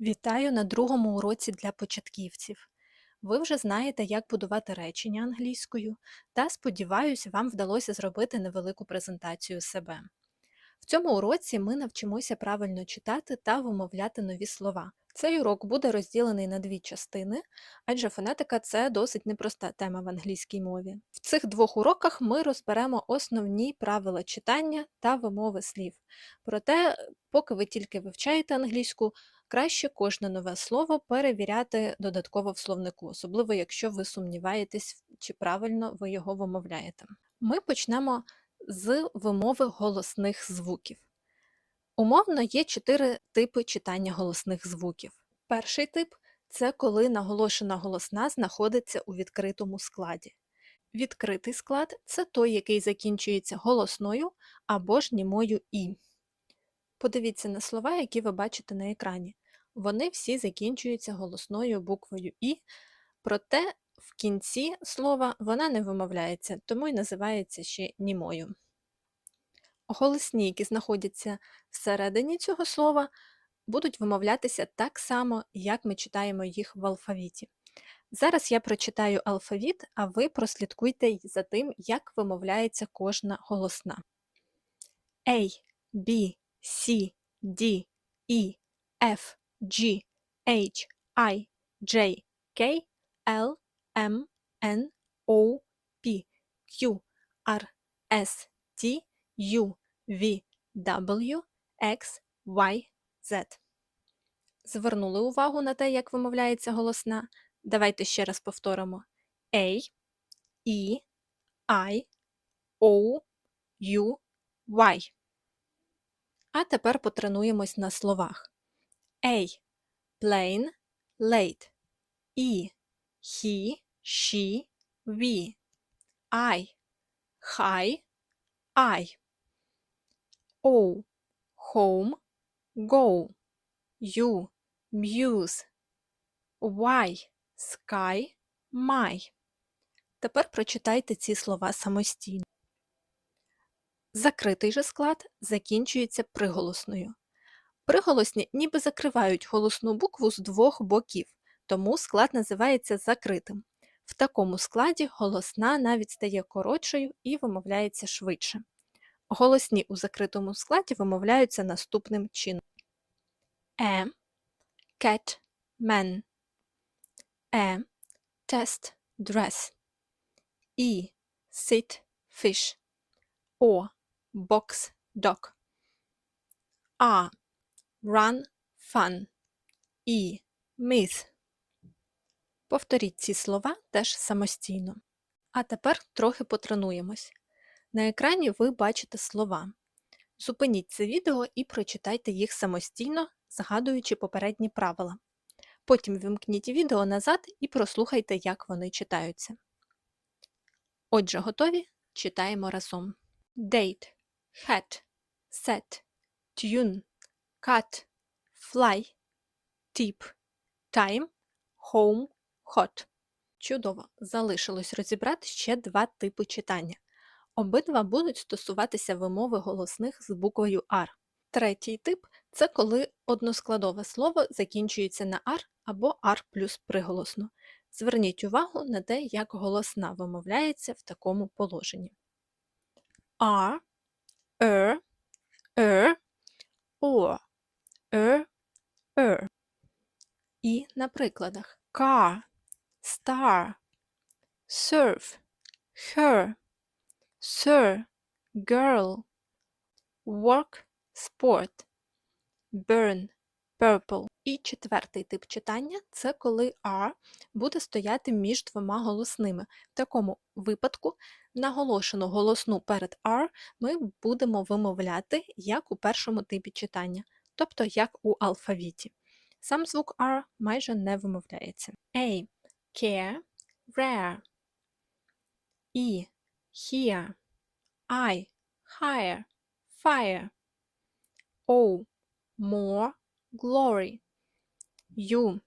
Вітаю на другому уроці для початківців. Ви вже знаєте, як будувати речення англійською, та сподіваюся, вам вдалося зробити невелику презентацію себе. В цьому уроці ми навчимося правильно читати та вимовляти нові слова. Цей урок буде розділений на дві частини, адже фонетика це досить непроста тема в англійській мові. В цих двох уроках ми розберемо основні правила читання та вимови слів. Проте, поки ви тільки вивчаєте англійську, краще кожне нове слово перевіряти додатково в словнику, особливо якщо ви сумніваєтесь, чи правильно ви його вимовляєте. Ми почнемо з вимови голосних звуків. Умовно є чотири типи читання голосних звуків. Перший тип це коли наголошена голосна знаходиться у відкритому складі. Відкритий склад це той, який закінчується голосною або ж німою і. Подивіться на слова, які ви бачите на екрані. Вони всі закінчуються голосною буквою І, проте в кінці слова вона не вимовляється, тому й називається ще німою. Голосні, які знаходяться всередині цього слова, будуть вимовлятися так само, як ми читаємо їх в алфавіті. Зараз я прочитаю алфавіт, а ви прослідкуйте за тим, як вимовляється кожна голосна. A, B, C, D, E, F, G, H, I, J, K, L, M, N, O, P, Q, R, S, T, U, V, W, X, Y, Z. Звернули увагу на те, як вимовляється голосна. Давайте ще раз повторимо: A, E, I, O, U, Y. А тепер потренуємось на словах. A. Plain, late. E. He, she, we. I. High, I. O. Home, go. U. Muse. Y. Sky, my. Тепер прочитайте ці слова самостійно. Закритий же склад закінчується приголосною. Приголосні ніби закривають голосну букву з двох боків, тому склад називається закритим. В такому складі голосна навіть стає коротшою і вимовляється швидше. Голосні у закритому складі вимовляються наступним чином: е, cat, man, е, test, dress, і, sit, fish, о, box, dog, а, run, fun і miss. Повторіть ці слова теж самостійно. А тепер трохи потренуємось. На екрані ви бачите слова. Зупиніть це відео і прочитайте їх самостійно, згадуючи попередні правила. Потім вимкніть відео назад і прослухайте, як вони читаються. Отже, готові? Читаємо разом. Date, hat, set, tune, cut, fly, tip, time, home, hot. Чудово! Залишилось розібрати ще два типи читання. Обидва будуть стосуватися вимови голосних з буквою R. Третій тип це коли односкладове слово закінчується на R або R плюс приголосно. Зверніть увагу на те, як голосна вимовляється в такому положенні. R, er, er, or, er, er. І на прикладах car, star, surf, her, sir, girl, work, sport, burn, purple. І четвертий тип читання це коли R буде стояти між двома голосними. В такому випадку наголошену голосну перед R ми будемо вимовляти як у першому типі читання, тобто як у алфавіті. Сам звук R майже не вимовляється. A. Care, rare. E. Here. I. Higher, fire. O. More, glory. U.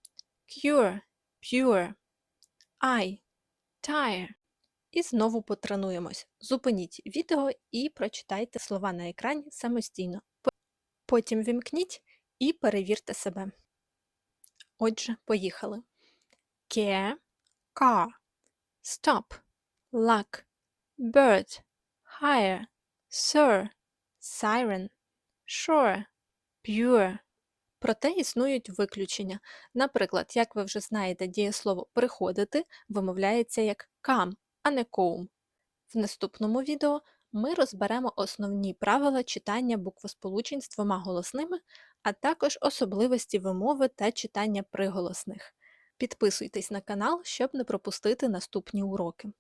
Cure, pure. I. Tire. І знову потренуємось. Зупиніть відео і прочитайте слова на екрані самостійно. Потім вімкніть і перевірте себе. Отже, поїхали. Care, car, stop, luck, bird, hire, sir, siren, sure, pure. Проте існують виключення. Наприклад, як ви вже знаєте, дієслово приходити вимовляється як come, а не comb. В наступному відео ми розберемо основні правила читання буквосполучень з двома голосними, а також особливості вимови та читання приголосних. Підписуйтесь на канал, щоб не пропустити наступні уроки.